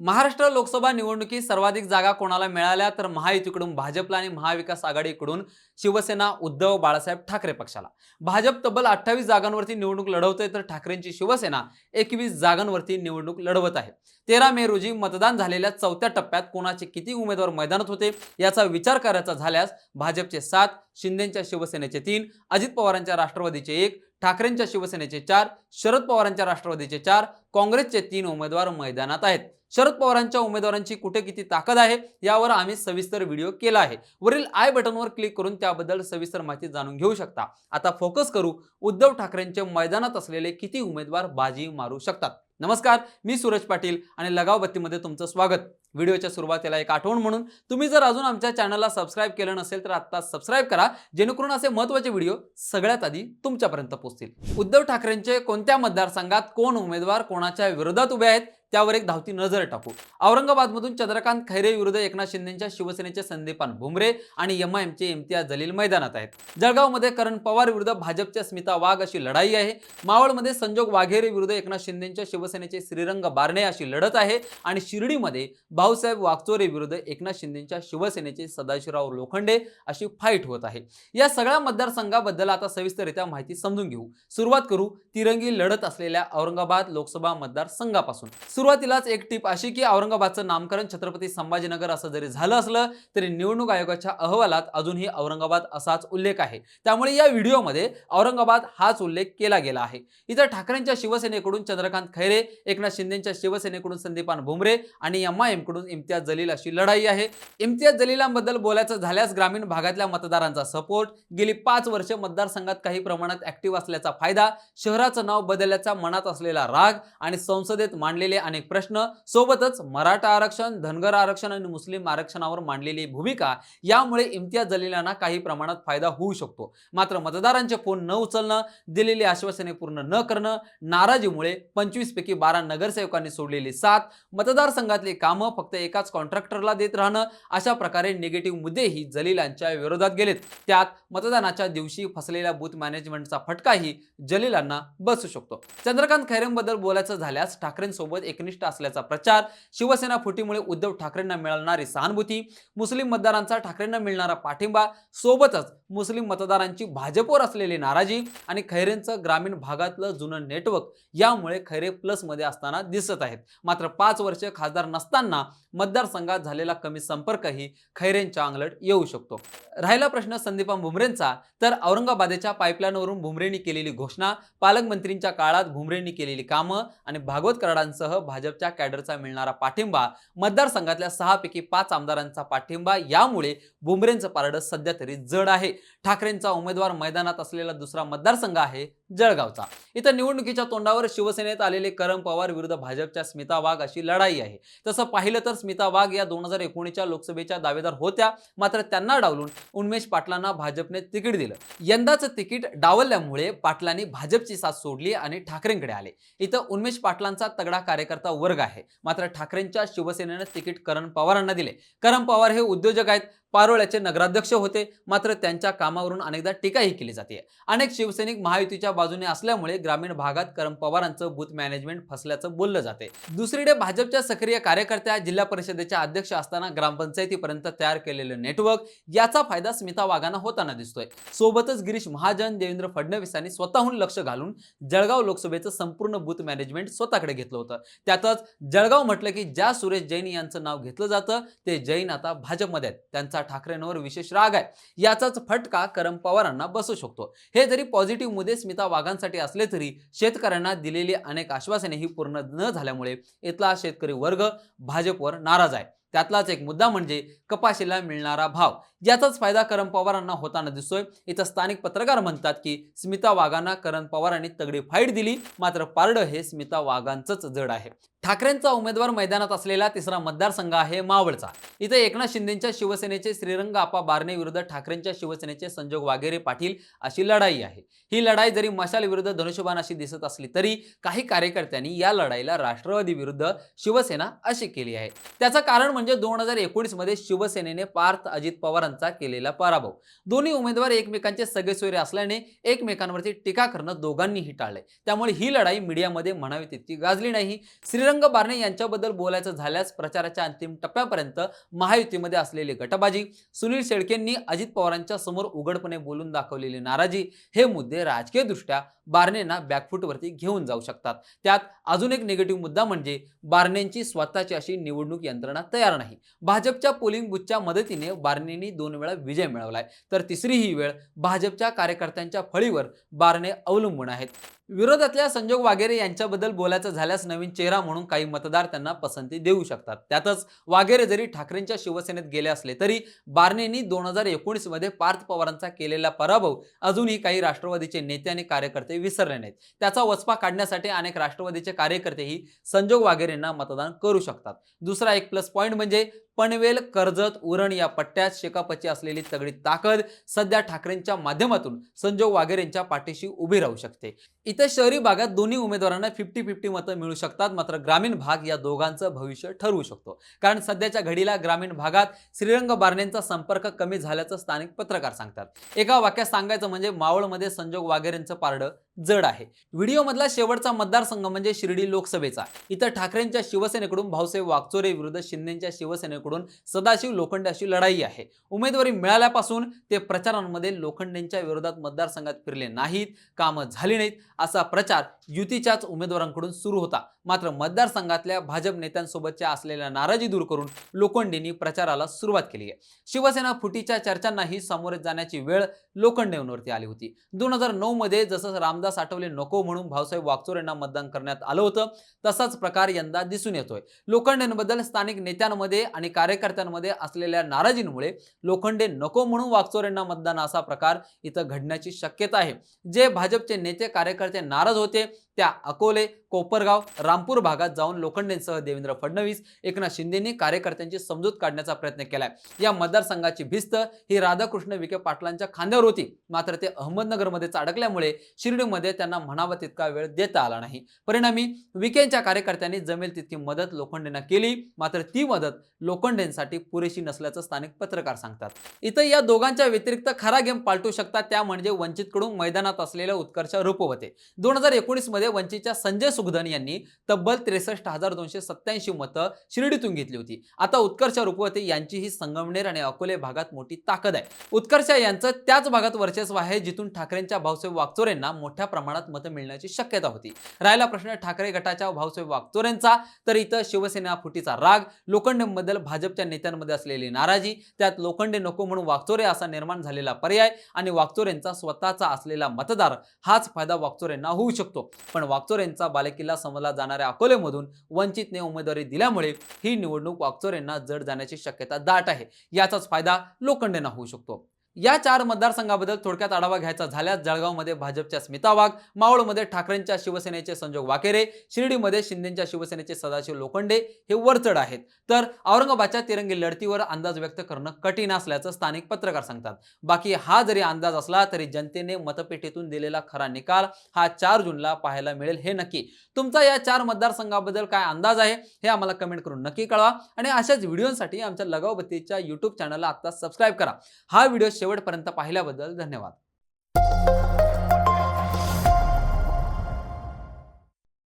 महाराष्ट्र लोकसभा निवडणुकीत सर्वाधिक जागा कोणाला मिळाल्या तर महायुतीकडून भाजपला आणि महाविकास आघाडीकडून शिवसेना उद्धव बाळासाहेब ठाकरे पक्षाला. भाजप तब्बल अठ्ठावीस जागांवरती निवडणूक लढवतोय तर ठाकरेंची शिवसेना एकवीस जागांवरती निवडणूक लढवत आहे. तेरा मे रोजी मतदान झालेल्या चौथ्या टप्प्यात कोणाचे किती उमेदवार मैदानात होते याचा विचार करायचा झाल्यास भाजपचे सात शिंदेच्या शिवसेनेचे तीन अजित पवारांच्या राष्ट्रवादीचे एक ठाकरेंच्या शिवसेनेचे चार शरद पवारांच्या राष्ट्रवादीचे चार काँग्रेसचे तीन उमेदवार मैदानात आहेत. शरद पवारांच्या उमेदवारांची कुठे किती ताकद आहे यावर आम्ही सविस्तर व्हिडिओ केला आहे. वरील आय बटनवर क्लिक करून त्याबद्दल सविस्तर माहिती जाणून घेऊ शकता. आता फोकस करू उद्धव ठाकरेंचे मैदानात असलेले किती उमेदवार बाजी मारू शकतात? नमस्कार मी सूरज पाटील आणि लगाव बत्तीमध्ये तुमचं स्वागत. व्हिडिओच्या सुरुवातीला एक आठवण म्हणून तुम्ही जर अजून आमच्या चॅनलला सबस्क्राईब केलं नसेल तर आत्ता सबस्क्राईब करा जेणेकरून असे महत्त्वाचे व्हिडिओ सगळ्यात आधी तुमच्यापर्यंत पोहोचतील. उद्धव ठाकरेंचे कोणत्या मतदारसंघात कोण उमेदवार कोणाच्या विरोधात उभे आहेत त्यावर एक धावती नजर टाकू. औरंगाबादमधून चंद्रकांत खैरे विरुद्ध एकनाथ शिंदेच्या शिवसेनेचे संदीपान भुमरे आणि एम आय एमचे इम्तियाज जलील मैदानात आहेत. जळगावमध्ये करण पवार विरुद्ध भाजपच्या स्मिता वाघ अशी लढाई आहे. मावळमध्ये संजोग वाघेरे विरुद्ध एकनाथ शिंदेच्या शिवसेनेचे श्रीरंग बारणे अशी लढत आहे. आणि शिर्डीमध्ये भाऊसाहेब वागचोरे विरुद्ध एकनाथ शिंदेच्या शिवसेनेचे सदाशिवराव लोखंडे अशी फाईट होत आहे. या सगळ्या मतदारसंघाबद्दल आता सविस्तररित्या माहिती समजून घेऊ. सुरुवात करू. तिरंगी लढत असलेल्या औरंगाबाद लोकसभा मतदारसंघापासून. सुरुवातीलाच एक टीप अशी की औरंगाबादचं नामकरण छत्रपती संभाजीनगर असं जरी झालं असलं तरी निवडणूक आयोगाच्या अहवालात अजूनही औरंगाबाद असाच उल्लेख आहे. त्यामुळे या व्हिडिओमध्ये औरंगाबाद हाच उल्लेख केला गेला आहे. इथं ठाकरेंच्या शिवसेनेकडून चंद्रकांत खैरे एकनाथ शिंदेच्या शिवसेनेकडून संदीपान भुमरे आणि एम आय एमकडून इम्तियाज जलील अशी लढाई आहे. इम्तियाज जलीलांबद्दल बोलायचं झाल्यास ग्रामीण भागातल्या मतदारांचा सपोर्ट गेली पाच वर्ष मतदारसंघात काही प्रमाणात ऍक्टिव्ह असल्याचा फायदा शहराचं नाव बदलल्याचा मनात असलेला राग आणि संसदेत मांडलेले अनेक प्रश्न सोबतच मराठा आरक्षण धनगर आरक्षण आणि मुस्लिम आरक्षणावर मांडलेली भूमिका यामुळे इम्तियाज जलीलांना काही प्रमाणात फायदा होऊ शकतो. मात्र मतदारांचे फोन न उचलणं दिलेली आश्वासने पूर्ण न करणं नाराजीमुळे पंचवीस पैकी बारा नगरसेवकांनी सोडलेली साथ मतदारसंघातली कामं फक्त एकाच कॉन्ट्रॅक्टरला देत राहणं अशा प्रकारे निगेटिव्ह मुद्देही जलीलांच्या विरोधात गेलेत. त्यात मतदानाच्या दिवशी फसलेल्या बूथ मॅनेजमेंटचा फटकाही जलीलांना बसू शकतो. चंद्रकांत खैरेंबद्दल बोलायचं झाल्यास ठाकरेंसोबत एक एकनिष्ठ असल्याचा प्रचार शिवसेना फुटीमुळे उद्धव ठाकरेंना मिळणारी सहानुभूती मुस्लिम मतदारांचा ठाकरेंना मिळणारा पाठिंबा सोबतच मुस्लिम मतदारांची भाजपवर असलेली नाराजी आणि खैरेंचं ग्रामीण भागातलं जुनं नेटवर्क यामुळे खैरे प्लसमध्ये असताना दिसत आहेत. मात्र पाच वर्ष खासदार नसताना मतदारसंघात झालेला कमी संपर्कही खैरेंच्या अंगलट येऊ शकतो. राहिला प्रश्न संदीपा भुमरेंचा तर औरंगाबादेच्या पाईपलाईनवरून भुमरेंनी केलेली घोषणा पालकमंत्रींच्या काळात भुमरेंनी केलेली कामं आणि भागवत कराडांसह भाजपच्या कॅडरचा मिळणारा पाठिंबा मतदारसंघातल्या सहापैकी पाच आमदारांचा पाठिंबा यामुळे बुमरेंचं पारडं सध्या तरी जड आहे. ठाकरेंचा उमेदवार मैदानात असलेला दुसरा मतदारसंघ आहे जळगावचा. इथं निवडणुकीच्या तोंडावर शिवसेनेत आलेले करम पवार विरुद्ध भाजपच्या स्मिता वाघ अशी लढाई आहे. तसं पाहिलं तर स्मिता वाघ या दोन हजार एकोणीसच्या लोकसभेच्या दावेदार होत्या मात्र त्यांना डावलून उन्मेश पाटलांना भाजपने तिकीट दिलं. यंदाचं तिकीट डावलल्यामुळे पाटलांनी भाजपची साथ सोडली आणि ठाकरेंकडे आले. इथं उन्मेश पाटलांचा तगडा कार्यकर्ता वर्ग आहे. मात्र ठाकरेंच्या शिवसेनेनं तिकीट करण पवारांना दिले. करण पवार हे उद्योजक आहेत. पारोळ्याचे नगराध्यक्ष होते. मात्र त्यांच्या कामावरून अनेकदा टीकाही केली जाते. अनेक शिवसैनिक महायुतीच्या बाजूने असल्यामुळे ग्रामीण भागात करम पवारांचं बूथ मॅनेजमेंट फसल्याचं बोललं जाते. दुसरीकडे भाजपच्या सक्रिय कार्यकर्त्या जिल्हा परिषदेच्या अध्यक्ष असताना ग्रामपंचायतीपर्यंत तयार केलेलं नेटवर्क याचा फायदा स्मिता वाघांना होताना दिसतोय. सोबतच गिरीश महाजन देवेंद्र फडणवीस यांनी स्वतःहून लक्ष घालून जळगाव लोकसभेचं संपूर्ण बूथ मॅनेजमेंट स्वतःकडे घेतलं होतं. त्यातच जळगाव म्हटलं की ज्या सुरेश जैन यांचं नाव घेतलं जातं ते जैन आता भाजपमध्ये आहेत. त्यांचा ठाकरेंवर विशेष राग आहे. याचाच फटका करम पवारांना बसू शकतो. हे जरी पॉझिटिव्ह मुद्दे स्मिता वाघांसाठी असले तरी शेतकऱ्यांना दिलेली अनेक आश्वासने ही पूर्ण न झाल्यामुळे इथला शेतकरी वर्ग भाजपवर नाराज आहे. त्यातलाच एक मुद्दा म्हणजे कपाशीला मिळणारा भाव. याचाच फायदा करण पवारांना होताना दिसतोय. इथं स्थानिक पत्रकार म्हणतात की स्मिता वाघांना करण पवारांनी तगडी फाईट दिली मात्र पारडं हे स्मिता वाघांचंच जड आहे. ठाकरेंचा उमेदवार मैदानात असलेला तिसरा मतदारसंघ आहे मावळचा. इथे एकनाथ शिंदेच्या शिवसेनेचे श्रीरंग आपा बारणे विरुद्ध ठाकरेंच्या शिवसेनेचे संजोग वाघेरे पाटील अशी लढाई आहे. ही लढाई जरी मशाल विरुद्ध धनुष्यबाण अशी दिसत असली तरी काही कार्यकर्त्यांनी या लढाईला राष्ट्रवादी विरुद्ध शिवसेना अशी केली आहे. त्याचं कारण म्हणजे दोन हजार एकोणीसमध्ये शिवसेनेने पार्थ अजित पवार पवारांचा केलेला पराभव. दोन्ही उमेदवार एकमेकांचे सगळे सोयरे असल्याने एकमेकांवरती टीका करणं दोघांनीही टाळले त्यामुळे ही लढाई मीडियामध्ये म्हणावी तितकी गाजली नाही. श्रीरंग बारणे यांच्याबद्दल बोलायचं झाल्यास प्रचाराच्या अंतिम टप्प्यापर्यंत महायुतीमध्ये असलेली गटबाजी सुनील शेळकेंनी अजित पवारांच्या समोर उघडपणे बोलून दाखवलेली नाराजी हे मुद्दे राजकीयदृष्ट्या बारणेंना बॅकफूटवरती घेऊन जाऊ शकतात. त्यात अजून एक निगेटिव्ह मुद्दा म्हणजे बारणेंची स्वतःची अशी निवडणूक यंत्रणा तयार नाही. भाजपच्या पोलिंग बुथच्या मदतीने बारणेंनी दोन वेळा विजय मिळवलाय. तर तिसरी ही वेळ भाजपच्या कार्यकर्त्यांच्या फळीवर बारणे अवलंबून आहेत. विरोधातल्या संजोग वागेरे यांच्याबद्दल बोलायचं झाल्यास नवीन चेहरा म्हणून काही मतदार त्यांना पसंती देऊ शकतात. त्यातच वागेरे जरी ठाकरेंच्या शिवसेनेत गेले असले तरी बारणेंनी दोन हजार एकोणीसमध्ये पार्थ पवारांचा केलेला पराभव अजूनही काही राष्ट्रवादीचे नेते आणि कार्यकर्ते विसरले नाहीत. त्याचा वचपा काढण्यासाठी अनेक राष्ट्रवादीचे कार्यकर्तेही संजोग वागेरेंना मतदान करू शकतात. दुसरा एक प्लस पॉईंट म्हणजे पनवेल कर्जत उरण या पट्ट्यात शेकापची असलेली तगडी ताकद सध्या ठाकरेंच्या माध्यमातून संजोग वागेरेंच्या पाठीशी उभी राहू शकते. इथं शहरी भागात दोन्ही उमेदवारांना फिफ्टी फिफ्टी मतं मिळू शकतात. मात्र ग्रामीण भाग या दोघांचं भविष्य ठरवू शकतो. कारण सध्याच्या घडीला ग्रामीण भागात श्रीरंग बारणेंचा संपर्क कमी झाल्याचं स्थानिक पत्रकार सांगतात. एका वाक्यात सांगायचं म्हणजे मावळमध्ये संजोग वागेरेंचं पारडं जड आहे. व्हिडिओमधला शेवटचा मतदारसंघ म्हणजे शिर्डी लोकसभेचा. इथं ठाकरेंच्या शिवसेनेकडून भाऊसाहेब वागचोरे विरुद्ध शिंदेच्या शिवसेनेकडून सदाशिव लोखंडे अशी लढाई आहे. उमेदवारी मिळाल्यापासून ते प्रचारांमध्ये लोखंडेंच्या विरोधात मतदारसंघात फिरले नाहीत कामं झाली नाहीत असा प्रचार युतीच्याच उमेदवारांकडून सुरू होता. मात्र मतदारसंघातल्या भाजप नेत्यांसोबतच्या असलेल्या नाराजी दूर करून लोखंडेंनी प्रचाराला सुरुवात केली आहे. शिवसेना फुटीच्या चर्चांनाही सामोरे जाण्याची वेळ लोखंडेंवरती आली होती. दोन हजार नऊ मध्ये जसं रामदास आठवले नको म्हणून भाऊसाहेब वागचोरेंना मतदान करण्यात आलं होतं. तसाच प्रकार यंदा दिसून येतोय. लोखंडेंबद्दल स्थानिक नेत्यांमध्ये आणि कार्यकर्त्यांमध्ये असलेल्या नाराजींमुळे लोखंडे नको म्हणून वागचोरेंना मतदान असा प्रकार इथं घडण्याची शक्यता आहे. जे भाजपचे नेते कार्यकर्ते नाराज होते त्या अकोले कोपरगाव रामपूर भागात जाऊन लोखंडेंसह देवेंद्र फडणवीस एकनाथ शिंदेनी कार्यकर्त्यांची समजूत काढण्याचा प्रयत्न केलाय. या मतदारसंघाची भिस्त ही राधाकृष्ण विखे पाटलांच्या खांद्यावर होती. मात्र ते अहमदनगरमध्येच अडकल्यामुळे शिर्डीमध्ये त्यांना म्हणावा तितका वेळ देता आला नाही. परिणामी विखेंच्या कार्यकर्त्यांनी जमेल तितकी मदत लोखंडेंना केली. मात्र ती मदत लोखंडेंसाठी पुरेशी नसल्याचं स्थानिक पत्रकार सांगतात. इथं या दोघांच्या व्यतिरिक्त खरा गेम पालटू शकतात. त्या म्हणजे वंचितकडून मैदानात असलेल्या उत्कर्ष रूपवते दोन हजार एकोणीसमध्ये वंचितच्या संजय सुगधन यांनी तब्बल त्रेसष्ट हजार दोनशे सत्याऐंशी मतं शिर्डीतून घेतली होती. आता उत्कर्ष रूपवते यांची ही संगमनेर आणि अकोले भागात मोठी ताकद आहे. उत्कर्ष यांचं त्याच भागात वर्चस्व आहे जिथून ठाकरेंच्या भाऊसाहेब वागचोरेंना मोठ्या प्रमाणात मतं मिळण्याची शक्यता होती. राहिला प्रश्न ठाकरे गटाच्या भाऊसाहेब वागचोरेंचा तर इथं शिवसेना फुटीचा राग लोखंडेबद्दल भाजपच्या नेत्यांमध्ये असलेली नाराजी त्यात लोखंडे नको म्हणून वागचोरे असा निर्माण झालेला पर्याय आणि वागचोरेंचा स्वतःचा असलेला मतदार हाच फायदा वागचोरेंना होऊ शकतो. पण वागचोरेंचा बालेकिल्ला समजला जाणाऱ्या अकोलेमधून वंचितने उमेदवारी दिल्यामुळे ही निवडणूक वागचोरेंना जड जाण्याची शक्यता दाट आहे. याचाच फायदा लोखंडेंना होऊ शकतो. या चार मतदारसंघाबद्दल थोडक्यात आढावा घ्यायचा झाल्यास जळगावमध्ये भाजपच्या स्मिता वाघ मावळमध्ये ठाकरेंच्या शिवसेनेचे संजोग वाकेरे शिर्डीमध्ये शिंदेच्या शिवसेनेचे सदाशिव लोखंडे हे वरचढ आहेत. तर औरंगाबादच्या तिरंगी लढतीवर अंदाज व्यक्त करणं कठीण असल्याचं स्थानिक पत्रकार सांगतात. बाकी हा जरी अंदाज असला तरी जनतेने मतपेटीतून दिलेला खरा निकाल हा चार जूनला पाहायला मिळेल हे नक्की. तुमचा या चार मतदारसंघाबद्दल काय अंदाज आहे हे आम्हाला कमेंट करून नक्की कळवा. आणि अशाच व्हिडिओसाठी आमच्या लगावबत्तीच्या युट्यूब चॅनलला आत्ता सबस्क्राईब करा. हा व्हिडिओ शेवटपर्यंत पाहिल्याबद्दल धन्यवाद.